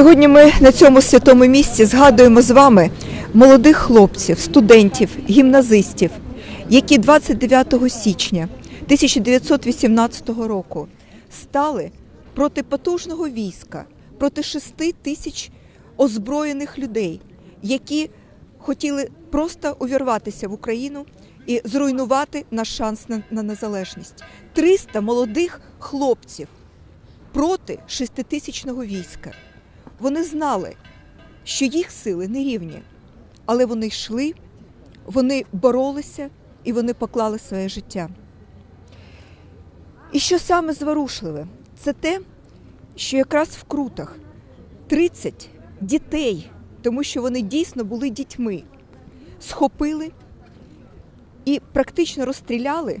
Сьогодні ми на цьому святому місці згадуємо з вами молодих хлопців, студентів, гімназистів, які 29 січня 1918 року стали проти потужного війська, проти шести тисяч озброєних людей, які хотіли просто увірватися в Україну і зруйнувати наш шанс на, на незалежність. 300 молодих хлопців проти шеститисячного війська. Вони знали, що їх сили не рівні, але вони йшли, вони боролися і вони поклали своє життя. І що саме зворушливе, це те, що якраз в крутах 30 дітей, тому що вони дійсно були дітьми, схопили і практично розстріляли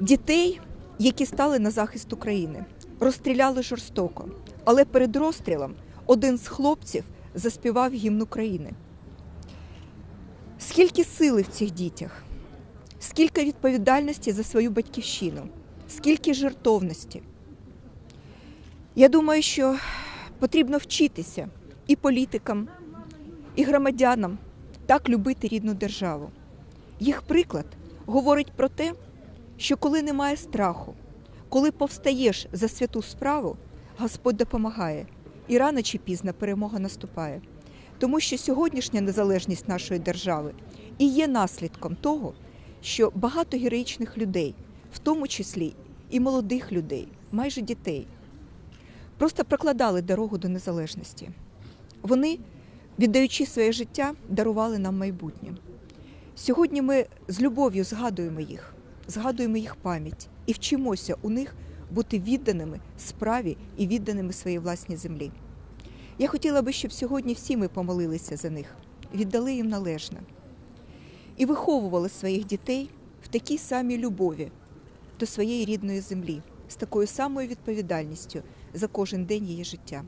дітей, які стали на захист України. Розстріляли жорстоко. Але перед розстрілом один з хлопців заспівав гімн України. Скільки сили в цих дітях, скільки відповідальності за свою батьківщину, скільки жертовності. Я думаю, що потрібно вчитися і політикам, і громадянам так любити рідну державу. Їх приклад говорить про те, що коли немає страху, коли повстаєш за святу справу, Господь допомагає, і рано чи пізно перемога наступає. Тому що сьогоднішня незалежність нашої держави і є наслідком того, що багато героїчних людей, в тому числі і молодих людей, майже дітей, просто прокладали дорогу до незалежності. Вони, віддаючи своє життя, дарували нам майбутнє. Сьогодні ми з любов'ю згадуємо їх, згадуємо їх пам'ять і вчимося у них бути відданими справі і відданими своїй власній землі. Я хотіла би, щоб сьогодні всі ми помолилися за них, віддали їм належне і виховували своїх дітей в такій самій любові до своєї рідної землі, з такою самою відповідальністю за кожен день її життя.